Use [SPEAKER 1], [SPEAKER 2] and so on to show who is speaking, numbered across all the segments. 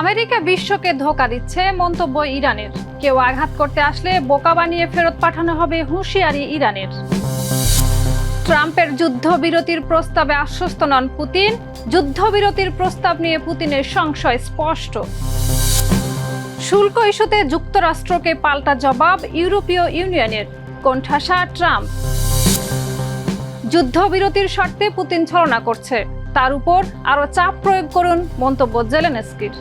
[SPEAKER 1] America বিশ্বকে ধোকা দিচ্ছে মন্তব্য ইরানের। কেউ আঘাত করতে আসলে বোকা বানিয়ে ফেরত পাঠানো হবে হুঁশিয়ারি ইরানের। ট্রাম্পের যুদ্ধবিরতির প্রস্তাবে আশ্বস্ত নন পুতিন। যুদ্ধবিরতির প্রস্তাব নিয়ে পুতিনের সংশয় স্পষ্ট। শুল্ক ইস্যুতে যুক্তরাষ্ট্রকে পাল্টা জবাব ইউরোপীয় ইউনিয়নের কোণঠাসা ট্রাম্প। যুদ্ধবিরতির শর্তে পুতিন ছলনা করছে। তার উপর আরও চাপ প্রয়োগ করুন মন্তব্য জেলেনস্কির।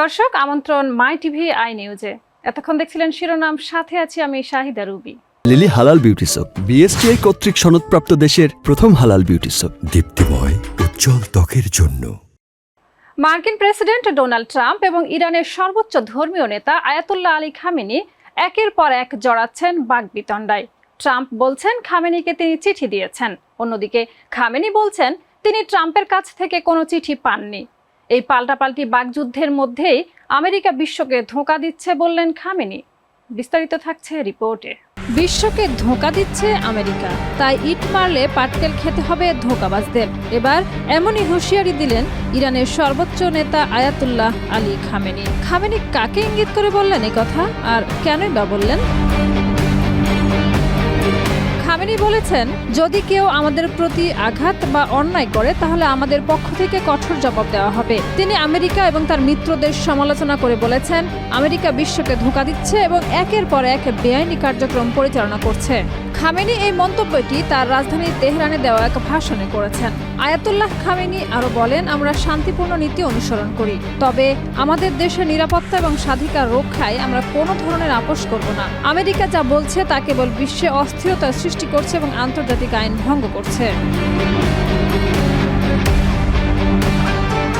[SPEAKER 1] দর্শক আমন্ত্রণ মাই টিভি আই নিউজে। এতক্ষণ দেখছিলেন শিরোনাম সাথে আছি আমি শাহিদা রুবি।
[SPEAKER 2] লিলি হালাল বিউটি সোপ বিএসটিআই কর্তৃক সনদপ্রাপ্ত দেশের প্রথম হালাল বিউটি সোপ
[SPEAKER 3] দীপ্তিময় উজ্জ্বল ত্বকের জন্য।
[SPEAKER 1] মার্কিন প্রেসিডেন্ট ডোনাল্ড ট্রাম্প এবং ইরানের সর্বোচ্চ ধর্মীয় নেতা আয়াতুল্লাহ আলী খামেনি একের পর এক জড়াচ্ছেন বাগবিতণ্ডায়। ট্রাম্প বলছেন খামেনিকে তিনি চিঠি দিয়েছেন। অন্যদিকে খামেনি বলছেন তিনি ট্রাম্পের কাছ থেকে কোনো চিঠি পাননি। এই পাল্টাপাল্টি বাগযুদ্ধের মধ্যেই আমেরিকা বিশ্বকে ধোঁকা দিচ্ছে বললেন খামেনি। বিস্তারিত থাকছে রিপোর্টে। বিশ্বকে ধোঁকা দিচ্ছে আমেরিকা, তাই ইট মারলে পাটকেল খেতে হবে ধোঁকাবাজদের। এবার এমনই হুঁশিয়ারি দিলেন ইরানের সর্বোচ্চ নেতা আয়াতুল্লাহ আলী খামেনি। খামেনি কাকে ইঙ্গিত করে বললেন কথা, আর কেনই বা বললেন? খামেনি বলেছেন, যদি কেউ আমাদের প্রতি আঘাত বা অন্যায় করে, তাহলে আমাদের পক্ষ থেকে কঠোর জবাব দেওয়া হবে। তিনি আমেরিকা এবং তার মিত্রদের সমালোচনা করে বলেছেন, আমেরিকা বিশ্বকে ধোঁকা দিচ্ছে এবং একের পর এক বেআইনি কার্যক্রম পরিচালনা করছে। খামেনি এই মন্তব্যটি তার রাজধানী তেহরানে দেওয়া এক ভাষণে করেছেন। আয়াতুল্লাহ খামেনি আরও বলেন, আমরা শান্তিপূর্ণ নীতি অনুসরণ করি। তবে আমাদের দেশের নিরাপত্তা এবং স্বাধিকার রক্ষায় আমরা কোনো ধরনের আপোষ করব না। আমেরিকা যা বলছে তা কেবল বিশ্বে অস্থিরতা সৃষ্টি করছে এবং আন্তর্জাতিক আইন ভঙ্গ করছে।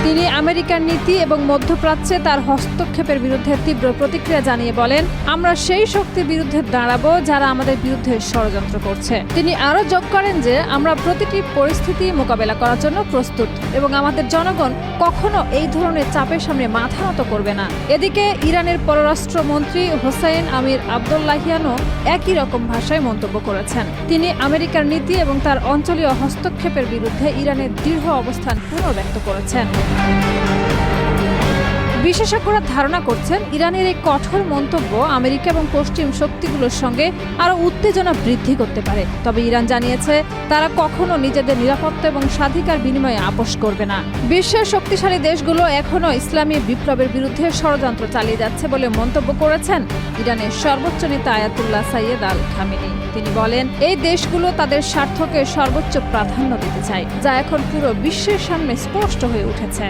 [SPEAKER 1] তিনি আমেরিকার নীতি এবং মধ্যপ্রাচ্যে তার হস্তক্ষেপের বিরুদ্ধে তীব্র প্রতিক্রিয়া জানিয়ে বলেন, আমরা সেই শক্তির বিরুদ্ধে দাঁড়াবো যারা আমাদের বিরুদ্ধে ষড়যন্ত্র করছে। তিনি আরও যোগ করেন যে, আমরা প্রতিটি পরিস্থিতি মোকাবেলা করার জন্য প্রস্তুত এবং আমাদের জনগণ কখনো এই ধরনের চাপের সামনে মাথা নত করবে না। এদিকে ইরানের পররাষ্ট্রমন্ত্রী হোসাইন আমির আবদুল্লাহিয়ানও একই রকম ভাষায় মন্তব্য করেছেন। তিনি আমেরিকার নীতি এবং তার অঞ্চলীয় হস্তক্ষেপের বিরুদ্ধে ইরানের দৃঢ় অবস্থান পুনর্ব্যক্ত করেছেন। বিশেষজ্ঞরা ধারণা করছেন ইরানের এই কঠোর মন্তব্য আমেরিকা এবং পশ্চিম শক্তিগুলোর সঙ্গে আরও উত্তেজনা বৃদ্ধি করতে পারে। তবে ইরান জানিয়েছে, তারা কখনো নিজেদের নিরাপত্তা এবং স্বাধিকার বিনিময়ে আপোষ করবে না। বিশ্বের শক্তিশালী দেশগুলো এখনও ইসলামী বিপ্লবের বিরুদ্ধে ষড়যন্ত্র চালিয়ে যাচ্ছে বলে মন্তব্য করেছেন ইরানের সর্বোচ্চ নেতা আয়াতুল্লাহ সাইয়েদ আল খামেনি তিনি বলেন, এই দেশগুলো তাদের স্বার্থকে সর্বোচ্চ প্রাধান্য দিতে চায়, যা এখন পুরো বিশ্বের সামনে স্পষ্ট হয়ে উঠেছে।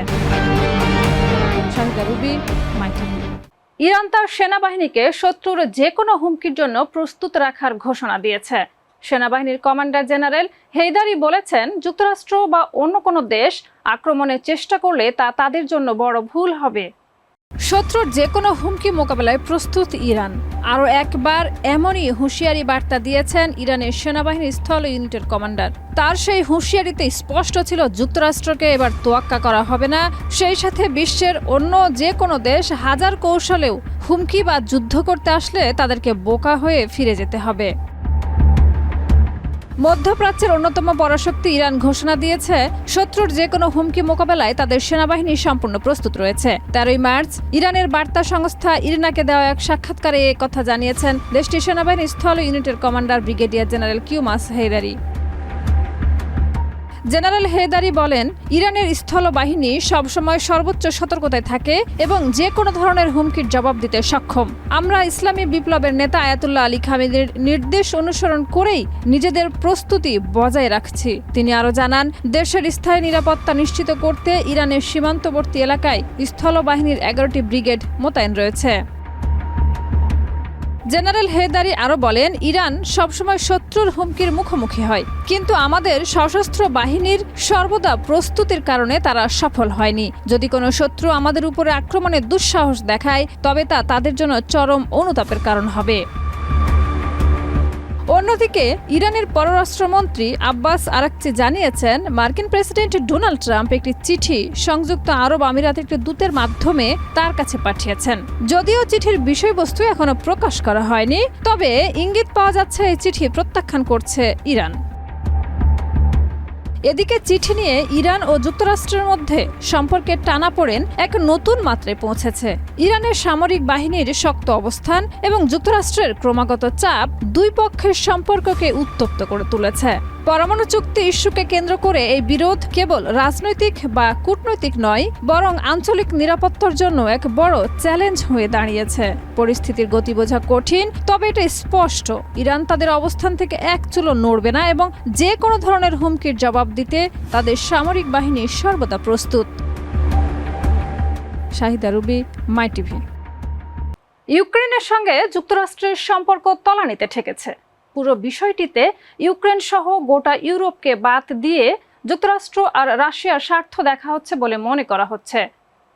[SPEAKER 1] ইরান তার সেনাবাহিনীকে শত্রুর যে কোনো হুমকির জন্য প্রস্তুত রাখার ঘোষণা দিয়েছে। সেনাবাহিনীর কমান্ডার জেনারেল হেইদারি বলেছেন, যুক্তরাষ্ট্র বা অন্য কোনো দেশ আক্রমণের চেষ্টা করলে তা তাদের জন্য বড় ভুল হবে। শত্রুর যে কোনো হুমকি মোকাবেলায় প্রস্তুত ইরান। আরও একবার এমনই হুঁশিয়ারি বার্তা দিয়েছেন ইরানের সেনাবাহিনীর স্থল ইউনিটের কমান্ডার। তার সেই হুঁশিয়ারিতে স্পষ্ট ছিল যুক্তরাষ্ট্রকে এবার তোয়াক্কা করা হবে না। সেই সাথে বিশ্বের অন্য যে কোনো দেশ হাজার কৌশলেও হুমকি বা যুদ্ধ করতে আসলে তাদেরকে বোকা হয়ে ফিরে যেতে হবে। মধ্যপ্রাচ্যের অন্যতম পরাশক্তি ইরান ঘোষণা দিয়েছে, শত্রুর যে কোনো হুমকি মোকাবেলায় তাদের সেনাবাহিনী সম্পূর্ণ প্রস্তুত রয়েছে। তেরোই মার্চ, ইরানের বার্তা সংস্থা ইরিনাকে দেওয়া এক সাক্ষাৎকারে এ কথা জানিয়েছেন দেশটির সেনাবাহিনীর স্থল ইউনিটের commander brigadier general Kiumars Heydari general Heydari বলেন, ইরানের স্থল বাহিনী সবসময় সর্বোচ্চ সতর্কতায় থাকে এবং যে কোনো ধরনের হুমকির জবাব দিতে সক্ষম। আমরা ইসলামী বিপ্লবের নেতা আয়াতুল্লাহ আলী খামিদের নির্দেশ অনুসরণ করেই নিজেদের প্রস্তুতি বজায় রাখছি। তিনি আরও জানান, দেশের স্থায়ী নিরাপত্তা নিশ্চিত করতে ইরানের সীমান্তবর্তী এলাকায় স্থল বাহিনীর এগারোটি ব্রিগেড মোতায়েন রয়েছে। জেনারেল হেদারি আরও বলেন, ইরান সবসময় শত্রুর হুমকির মুখোমুখি হয়, কিন্তু আমাদের সশস্ত্র বাহিনীর সর্বদা প্রস্তুতির কারণে তারা সফল হয়নি। যদি কোনো শত্রু আমাদের উপরে আক্রমণের দুঃসাহস দেখায়, তবে তা তাদের জন্য চরম অনুতাপের কারণ হবে। অন্যদিকে ইরানের পররাষ্ট্রমন্ত্রী আব্বাস আরাকচি জানিয়েছেন, মার্কিন প্রেসিডেন্ট ডোনাল্ড ট্রাম্প একটি চিঠি সংযুক্ত আরব আমিরাতের একটি দূতের মাধ্যমে তার কাছে পাঠিয়েছেন। যদিও চিঠির বিষয়বস্তু এখনও প্রকাশ করা হয়নি, তবে ইঙ্গিত পাওয়া যাচ্ছে এই চিঠি প্রত্যাখ্যান করছে ইরান। এদিকে চিঠি নিয়ে ইরান ও যুক্তরাষ্ট্রের মধ্যে সম্পর্কের টানাপোড়েন এক নতুন মাত্রে পৌঁছেছে। ইরানের সামরিক বাহিনীর শক্ত অবস্থান এবং যুক্তরাষ্ট্রের ক্রমাগত চাপ দুই পক্ষের সম্পর্ককে উত্তপ্ত করে তুলেছে। পরমাণু চুক্তি ইস্যুকে কেন্দ্র করে এই বিরোধ কেবল রাজনৈতিক বা কূটনৈতিক নয়, বরং আঞ্চলিক নিরাপত্তার জন্য এক বড় চ্যালেঞ্জ হয়ে দাঁড়িয়েছে। পরিস্থিতির গতি বোঝা কঠিন, তবে এটা স্পষ্ট। ইরান তাদের অবস্থান থেকে এক চুলো নড়বে না এবং যে কোনো ধরনের হুমকির জবাব দিতে তাদের সামরিক বাহিনী সর্বদা প্রস্তুত। Shahida Ruby, my TV. ইউক্রেনের সঙ্গে যুক্তরাষ্ট্রের সম্পর্ক তলানিতে ঠেকেছে। পুরো বিষয়টিতে ইউক্রেন সহ গোটা ইউরোপকে বাদ দিয়ে যুক্তরাষ্ট্র আর রাশিয়ার স্বার্থ দেখা হচ্ছে বলে মনে করা হচ্ছে।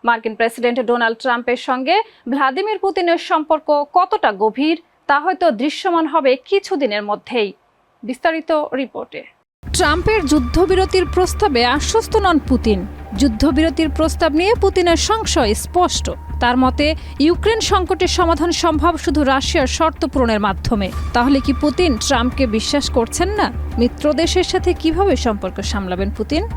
[SPEAKER 1] মার্কিন প্রেসিডেন্ট ডোনাল্ড ট্রাম্পের সঙ্গে ভ্লাদিমির পুতিনের সম্পর্ক কতটা গভীর, তা হয়তো দৃশ্যমান হবে কিছুদিনের মধ্যেই। বিস্তারিত রিপোর্টে। ট্রাম্পের যুদ্ধবিরতির প্রস্তাবে আশ্বস্ত নন পুতিন। যুদ্ধবিরতির প্রস্তাব নিয়ে পুতিনের সংশয় স্পষ্ট। তার মতে, ইউক্রেন সংকটের সমাধান সম্ভব শুধু রাশিয়ার শর্ত পূরণের মাধ্যমে। তাহলে কি পুতিন ট্রাম্পকে বিশ্বাস করছেন না? মিত্র দেশের সাথে কীভাবে সম্পর্ক সামলাবেন পুতিন?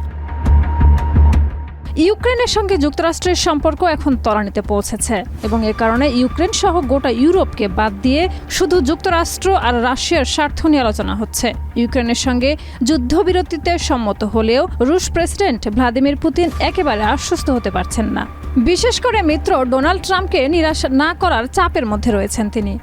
[SPEAKER 1] ইউক্রেনের সঙ্গে যুক্তরাষ্ট্রের সম্পর্ক এখন তলানিতে পৌঁছেছে এবং এ কারণে ইউক্রেন সহ গোটা ইউরোপকে বাদ দিয়ে শুধু যুক্তরাষ্ট্র আর রাশিয়ার স্বার্থ নিয়ে আলোচনা হচ্ছে। ইউক্রেনের সঙ্গে যুদ্ধবিরতিতে সম্মত হলেও রুশ প্রেসিডেন্ট ভ্লাদিমির পুতিন একেবারে আশ্বস্ত হতে পারছেন না। বিশেষ করে মিত্র ডোনাল্ড ট্রাম্পকে নিরাশ না করার চাপের মধ্যে রয়েছেন তিনি।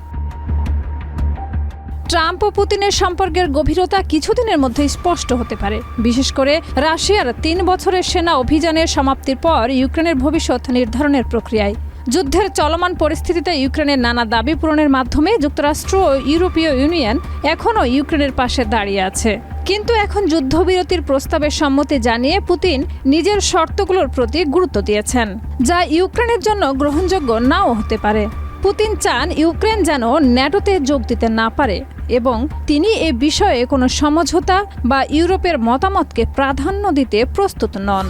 [SPEAKER 1] ট্রাম্প ও পুতিনের সম্পর্কের গভীরতা কিছুদিনের মধ্যে স্পষ্ট হতে পারে। বিশেষ করে রাশিয়ার তিন বছরের সেনা অভিযানের সমাপ্তির পর ইউক্রেনের ভবিষ্যৎ নির্ধারণের প্রক্রিয়ায়। যুদ্ধের চলমান পরিস্থিতিতে ইউক্রেনের নানা দাবি পূরণের মাধ্যমে যুক্তরাষ্ট্র ও ইউরোপীয় ইউনিয়ন এখনও ইউক্রেনের পাশে দাঁড়িয়ে আছে। কিন্তু এখন যুদ্ধবিরতির প্রস্তাবে সম্মতি জানিয়ে পুতিন নিজের শর্তগুলোর প্রতি গুরুত্ব দিয়েছেন, যা ইউক্রেনের জন্য গ্রহণযোগ্য নাও হতে পারে। পুতিন চান ইউক্রেন যেন ন্যাটোতে যোগ দিতে না পারে। এবং তিনি এ বিষয়ে কোনো সমঝোতা বা ইউরোপের মতামতকে প্রাধান্য দিতে প্রস্তুত নন।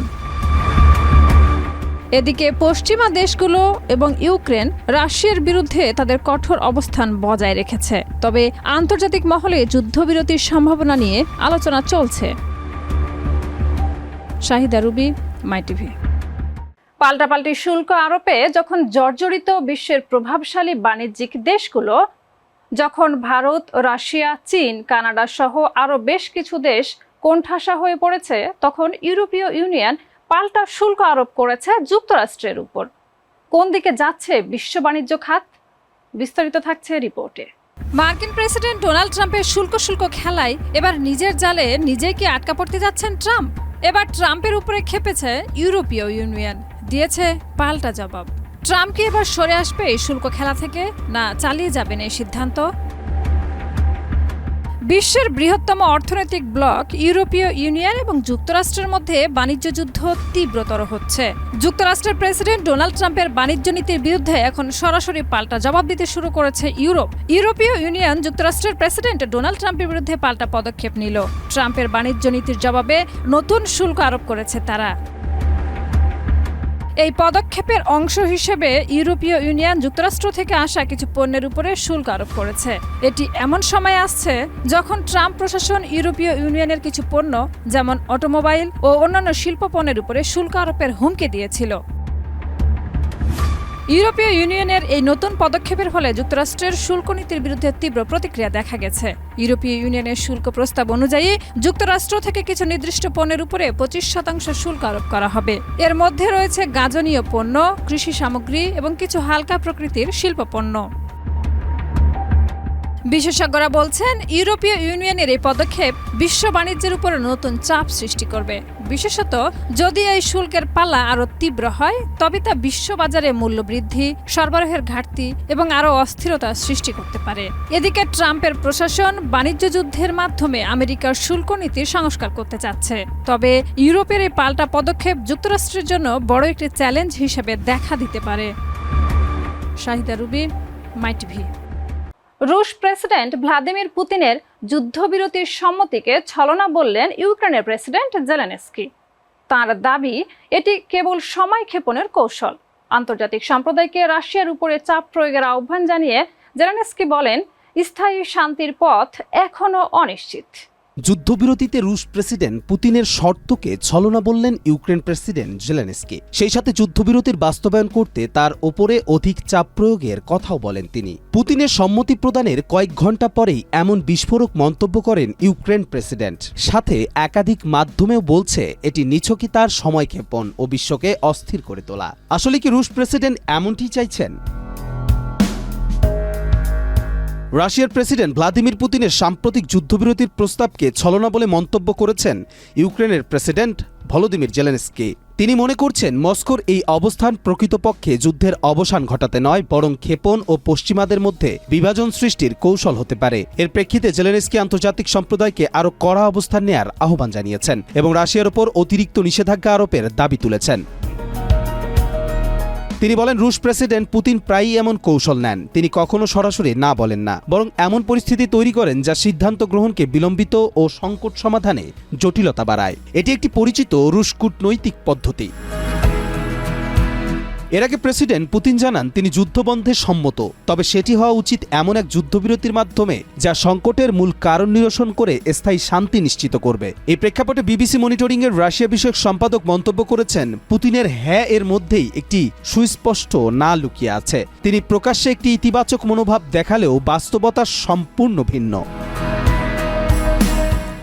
[SPEAKER 1] এদিকে পশ্চিমা দেশগুলো এবং ইউক্রেন রাশিয়ার বিরুদ্ধে তাদের কঠোর অবস্থান বজায় রেখেছে। তবে আন্তর্জাতিক মহলে যুদ্ধবিরতির সম্ভাবনা নিয়ে আলোচনা চলছে। Shahida Ruby, my TV. পাল্টাপাল্টি শুল্ক আরোপে যখন জর্জরিত বিশ্বের প্রভাবশালী বাণিজ্যিক দেশগুলো যখন ভারত, রাশিয়া, চীন, কানাডা সহ আরও বেশ কিছু দেশ কোণঠাসা হয়ে পড়েছে, তখন ইউরোপীয় ইউনিয়ন পাল্টা শুল্ক আরোপ করেছে যুক্তরাষ্ট্রের উপর। কোন দিকে যাচ্ছে বিশ্ব বাণিজ্য খাত? বিস্তারিত থাকছে রিপোর্টে। মার্কিন প্রেসিডেন্ট ডোনাল্ড ট্রাম্পের শুল্ক শুল্ক খেলায় এবার নিজের জালে নিজেই কি আটকা পড়তে যাচ্ছেন ট্রাম্প? এবার ট্রাম্পের উপরে খেপেছে ইউরোপীয় ইউনিয়ন, দিয়েছে পাল্টা জবাব। ট্রাম্প কি এবার সরে আসবে এই শুল্ক খেলা থেকে? না, চালিয়ে যাবেন এই সিদ্ধান্ত? বিশ্বের বৃহত্তম অর্থনৈতিক ব্লক, ইউরোপীয় ইউনিয়ন এবং যুক্তরাষ্ট্রের মধ্যে বাণিজ্য যুদ্ধ তীব্রতর হচ্ছে। যুক্তরাষ্ট্রের প্রেসিডেন্ট ডোনাল্ড ট্রাম্পের বাণিজ্য নীতির বিরুদ্ধে এখন সরাসরি পাল্টা জবাব দিতে শুরু করেছে ইউরোপ। ইউরোপীয় ইউনিয়ন যুক্তরাষ্ট্রের প্রেসিডেন্ট ডোনাল্ড ট্রাম্পের বিরুদ্ধে পাল্টা পদক্ষেপ নিল। ট্রাম্পের বাণিজ্য নীতির জবাবে নতুন শুল্ক আরোপ করেছে তারা। এই পদক্ষেপের অংশ হিসেবে ইউরোপীয় ইউনিয়ন যুক্তরাষ্ট্র থেকে আসা কিছু পণ্যের উপরে শুল্ক আরোপ করেছে। এটি এমন সময় আসছে যখন ট্রাম্প প্রশাসন ইউরোপীয় ইউনিয়নের কিছু পণ্য, যেমন অটোমোবাইল ও অন্যান্য শিল্প পণ্যের উপরে শুল্ক আরোপের হুমকি দিয়েছিল। ইউরোপীয় ইউনিয়নের এই নতুন পদক্ষেপের ফলে যুক্তরাষ্ট্রের শুল্ক নীতির বিরুদ্ধে তীব্র প্রতিক্রিয়া দেখা গেছে। ইউরোপীয় ইউনিয়নের শুল্ক প্রস্তাব অনুযায়ী যুক্তরাষ্ট্র থেকে কিছু নির্দিষ্ট পণ্যের উপরে পঁচিশ শতাংশ শুল্ক আরোপ করা হবে। এর মধ্যে রয়েছে গাজনীয় পণ্য, কৃষি সামগ্রী এবং কিছু হালকা প্রকৃতির শিল্প পণ্য বিশেষজ্ঞরা বলছেন, ইউরোপীয় ইউনিয়নের এই পদক্ষেপ বিশ্ব বাণিজ্যের উপর নতুন চাপ সৃষ্টি করবে। বিশেষত, যদি এই শুল্কের পালা আরও তীব্র হয়, তবে তা বিশ্ববাজারে মূল্য বৃদ্ধি সরবরাহের ঘাটতি এবং আরও অস্থিরতা সৃষ্টি করতে পারে। এদিকে ট্রাম্পের প্রশাসন বাণিজ্য যুদ্ধের মাধ্যমে আমেরিকার শুল্ক নীতি সংস্কার করতে চাচ্ছে। তবে ইউরোপের এই পাল্টা পদক্ষেপ যুক্তরাষ্ট্রের জন্য বড় একটি চ্যালেঞ্জ হিসেবে দেখা দিতে পারে। Shahida Ruby, my TV. রুশ প্রেসিডেন্ট ভ্লাদিমির পুতিনের যুদ্ধবিরতির সম্মতিকে ছলনা বললেন ইউক্রেনের প্রেসিডেন্ট জেলেনস্কি। তার দাবি, এটি কেবল সময় ক্ষেপণের কৌশল। আন্তর্জাতিক সম্প্রদায়কে রাশিয়ার উপরে চাপ প্রয়োগের আহ্বান জানিয়ে জেলেনস্কি বলেন, স্থায়ী শান্তির পথ এখনও অনিশ্চিত।
[SPEAKER 4] যুদ্ধবিরতিতে রুশ প্রেসিডেন্ট পুতিনের শর্তকে ছলনা বললেন ইউক্রেন প্রেসিডেন্ট জেলেনস্কি। সেই সাথে যুদ্ধবিরতির বাস্তবায়ন করতে তার ওপরে অধিক চাপ প্রয়োগের কথাও বলেন তিনি। পুতিনের সম্মতি প্রদানের কয়েক ঘণ্টা পরেই এমন বিস্ফোরক মন্তব্য করেন ইউক্রেন প্রেসিডেন্ট। সাথে একাধিক মাধ্যমেও বলছে, এটি নিছকই তার সময়ক্ষেপণ ও বিশ্বকে অস্থির করে তোলা। আসলে কি রুশ প্রেসিডেন্ট এমনটি চাইছেন? রাশিয়ার প্রেসিডেন্ট ভ্লাদিমির পুতিনের সাম্প্রতিক যুদ্ধবিরতির প্রস্তাবকে ছলনা বলে মন্তব্য করেছেন ইউক্রেনের প্রেসিডেন্ট ভলোদিমির জেলেনস্কি। তিনি মনে করছেন, মস্কোর এই অবস্থান প্রকৃতপক্ষে যুদ্ধের অবসান ঘটাতে নয়, বরং ক্ষেপণ ও পশ্চিমাদের মধ্যে বিভাজন সৃষ্টির কৌশল হতে পারে। এর প্রেক্ষিতে জেলেনস্কি আন্তর্জাতিক সম্প্রদায়কে আরও কড়া অবস্থান নেয়ার আহ্বান জানিয়েছেন এবং রাশিয়ার ওপর অতিরিক্ত নিষেধাজ্ঞা আরোপের দাবি তুলেছেন। তিনি বলেন, রুশ প্রেসিডেন্ট পুতিন প্রায়ই এমন কৌশল নেন। তিনি কখনো সরাসরি না বলেন না, বরং এমন পরিস্থিতি তৈরি করেন যা সিদ্ধান্ত গ্রহণকে বিলম্বিত ও সংকট সমাধানে জটিলতা বাড়ায়। এটি একটি পরিচিত রুশ কূটনৈতিক পদ্ধতি। এর আগে প্রেসিডেন্ট পুতিন জানান তিনি যুদ্ধবন্ধে সম্মত, তবে সেটি হওয়া উচিত এমন এক যুদ্ধবিরতির মাধ্যমে যা সংকটের মূল কারণ নিরসন করে স্থায়ী শান্তি নিশ্চিত করবে। এই প্রেক্ষাপটে বিবিসি মনিটরিং এর রাশিয়া বিষয়ক সম্পাদক মন্তব্য করেছেন, পুতিনের হ্যাঁ এর মধ্যেই একটি সুস্পষ্ট না লুকিয়ে আছে। তিনি প্রকাশ্যে একটি ইতিবাচক মনোভাব দেখালেও বাস্তবতা সম্পূর্ণ ভিন্ন।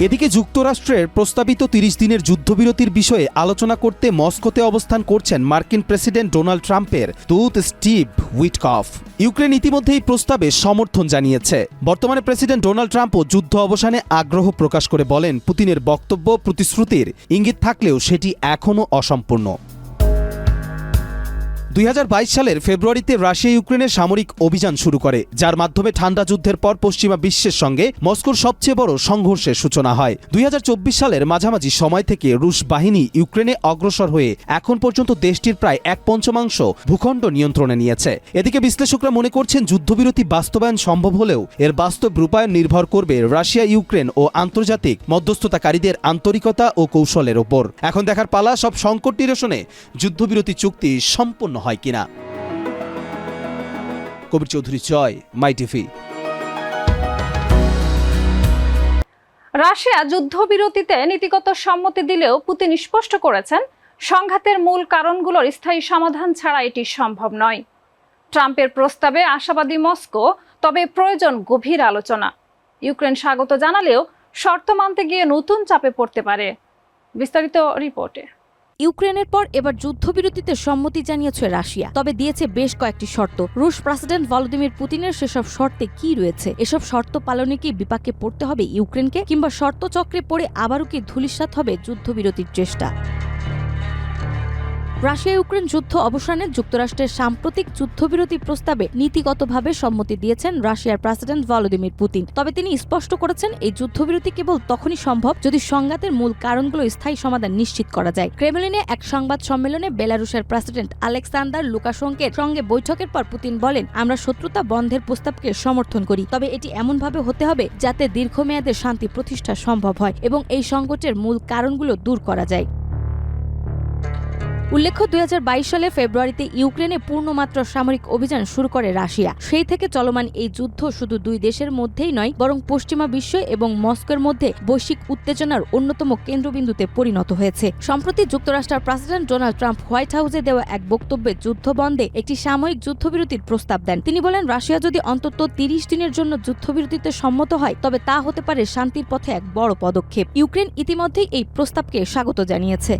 [SPEAKER 4] এদিকে যুক্তরাষ্ট্রের প্রস্তাবিত তিরিশ দিনের যুদ্ধবিরতির বিষয়ে আলোচনা করতে মস্কোতে অবস্থান করছেন মার্কিন প্রেসিডেন্ট ডোনাল্ড ট্রাম্পের দূত স্টিভ উইটকফ। ইউক্রেন ইতিমধ্যে এই প্রস্তাবে সমর্থন জানিয়েছে। বর্তমানে প্রেসিডেন্ট ডোনাল্ড ট্রাম্পও যুদ্ধ অবসানে আগ্রহ প্রকাশ করে বলেন, পুতিনের বক্তব্য, প্রতিশ্রুতির ইঙ্গিত থাকলেও সেটি এখনও অসম্পূর্ণ। দুই হাজার বাইশ সালের ফেব্রুয়ারিতে রাশিয়া ইউক্রেনের সামরিক অভিযান শুরু করে, যার মাধ্যমে ঠান্ডা যুদ্ধের পর পশ্চিমা বিশ্বের সঙ্গে মস্কোর সবচেয়ে বড় সংঘর্ষের সূচনা হয়। দুই হাজার চব্বিশ সালের মাঝামাঝি সময় থেকে রুশ বাহিনী ইউক্রেনে অগ্রসর হয়ে এখন পর্যন্ত দেশটির প্রায় এক পঞ্চমাংশ ভূখণ্ড নিয়ন্ত্রণে নিয়েছে। এদিকে বিশ্লেষকরা মনে করছেন যুদ্ধবিরতি বাস্তবায়ন সম্ভব হলেও এর বাস্তব রূপায়ণ নির্ভর করবে রাশিয়া, ইউক্রেন ও আন্তর্জাতিক মধ্যস্থতাকারীদের আন্তরিকতা ও কৌশলের ওপর। এখন দেখার পালা সব সংকট নিরসনে যুদ্ধবিরতি চুক্তি সম্পন্ন হয় কিনা? Kabir Chowdhury Joy my TV.
[SPEAKER 1] Russia যুদ্ধবিরতিতে নীতিগত সম্মতি দিলেও পুতিন স্পষ্ট করেছেন, সংঘাতের মূল কারণগুলোর স্থায়ী সমাধান ছাড়া এটি সম্ভব নয়। ট্রাম্পের প্রস্তাবে আশাবাদী মস্কো, তবে প্রয়োজন গভীর আলোচনা। ইউক্রেন স্বাগত জানালেও শর্ত মানতে গিয়ে নতুন চাপে পড়তে পারে। বিস্তারিত রিপোর্টে।
[SPEAKER 5] ইউক্রেনের পর এবার যুদ্ধবিরতিতে সম্মতি জানিয়েছে রাশিয়া। তবে দিয়েছে বেশ কয়েকটি শর্ত। রুশ প্রেসিডেন্ট ভলোদিমির পুতিনের সেসব শর্তে কি রয়েছে? এসব শর্ত পালনে কি বিপাকে পড়তে হবে ইউক্রেনকে? কিংবা শর্ত চক্রে পড়ে আবারও কি ধুলিস্বাত হবে যুদ্ধবিরতির চেষ্টা? রাশিয়া ইউক্রেন যুদ্ধ অবসানে যুক্তরাষ্ট্রের সাম্প্রতিক যুদ্ধবিরতি প্রস্তাবে নীতিগতভাবে সম্মতি দিয়েছেন রাশিয়ার প্রেসিডেন্ট ভলোদিমির পুতিন। তবে তিনি স্পষ্ট করেছেন, এই যুদ্ধবিরতি কেবল তখনই সম্ভব যদি সংঘাতের মূল কারণগুলো স্থায়ী সমাধান নিশ্চিত করা যায়। ক্রেমলিনে এক সংবাদ সম্মেলনে বেলারুশের প্রেসিডেন্ট আলেকসান্ডার লুকাশঙ্কের সঙ্গে বৈঠকের পর পুতিন বলেন, আমরা শত্রুতা বন্ধের প্রস্তাবকে সমর্থন করি, তবে এটি এমনভাবে হতে হবে যাতে দীর্ঘমেয়াদে শান্তি প্রতিষ্ঠা সম্ভব হয় এবং এই সংকটের মূল কারণগুলো দূর করা যায়। উল্লেখ্য, দুই হাজার বাইশ সালে ফেব্রুয়ারিতে ইউক্রেনে পূর্ণমাত্রা সামরিক অভিযান শুরু করে রাশিয়া। সেই থেকে চলমান এই যুদ্ধ শুধু দুই দেশের মধ্যেই নয়, বরং পশ্চিমা বিশ্ব এবং মস্কোর মধ্যে বৈশ্বিক উত্তেজনার অন্যতম কেন্দ্রবিন্দুতে পরিণত হয়েছে। সম্প্রতি যুক্তরাষ্ট্রের প্রেসিডেন্ট ডোনাল্ড ট্রাম্প হোয়াইট হাউসে দেওয়া এক বক্তব্যে যুদ্ধ বন্ধে একটি সাময়িক যুদ্ধবিরতির প্রস্তাব দেন। তিনি বলেন, রাশিয়া যদি অন্তত তিরিশ দিনের জন্য যুদ্ধবিরতিতে সম্মত হয়, তবে তা হতে পারে শান্তির পথে এক বড় পদক্ষেপ। ইউক্রেন ইতিমধ্যেই এই প্রস্তাবকে স্বাগত জানিয়েছে।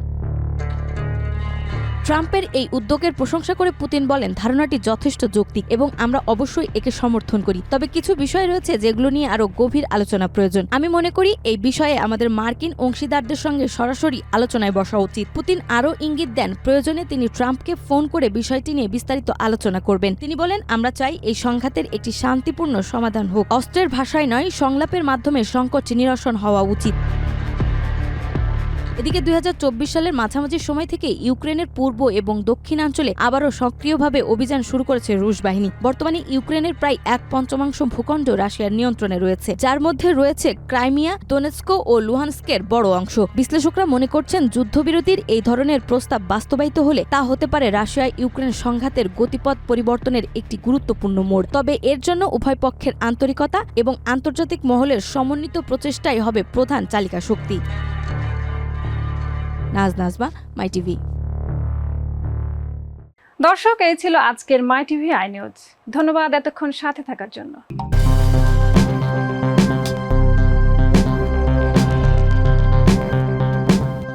[SPEAKER 5] ট্রাম্পের এই উদ্যোগের প্রশংসা করে পুতিন বলেন, ধারণাটি যথেষ্ট যৌক্তিক এবং আমরা অবশ্যই একে সমর্থন করি। তবে কিছু বিষয় রয়েছে যেগুলো নিয়ে আরও গভীর আলোচনা প্রয়োজন। আমি মনে করি এই বিষয়ে আমাদের মার্কিন অংশীদারদের সঙ্গে সরাসরি আলোচনায় বসা উচিত। পুতিন আরও ইঙ্গিত দেন, প্রয়োজনে তিনি ট্রাম্পকে ফোন করে বিষয়টি নিয়ে বিস্তারিত আলোচনা করবেন। তিনি বলেন, আমরা চাই এই সংঘাতের একটি শান্তিপূর্ণ সমাধান হোক। অস্ত্রের ভাষায় নয়, সংলাপের মাধ্যমে সংকট নিরসন হওয়া উচিত। এদিকে দুই হাজার চব্বিশ সালের মাঝামাঝি সময় থেকে ইউক্রেনের পূর্ব এবং দক্ষিণাঞ্চলে আবারও সক্রিয়ভাবে অভিযান শুরু করেছে রুশ বাহিনী। বর্তমানে ইউক্রেনের প্রায় এক পঞ্চমাংশ ভূখণ্ড রাশিয়ার নিয়ন্ত্রণে রয়েছে। যার মধ্যে রয়েছে ক্রাইমিয়া দোনেস্কো ও লুহানস্কের বড় অংশ। বিশ্লেষকরা মনে করছেন যুদ্ধবিরতির এই ধরনের প্রস্তাব বাস্তবায়িত হলে তা হতে পারে রাশিয়া ইউক্রেন সংঘাতের গতিপথ পরিবর্তনের একটি গুরুত্বপূর্ণ মোড়। তবে এর জন্য উভয় পক্ষের আন্তরিকতা এবং আন্তর্জাতিক মহলের সমন্বিত প্রচেষ্টাই হবে প্রধান চালিকা শক্তি নাজ নাজমা মাই টিভি।
[SPEAKER 1] দর্শক, এই ছিল আজকের মাই টিভি আই নিউজ। ধন্যবাদ এতক্ষণ সাথে থাকার জন্য।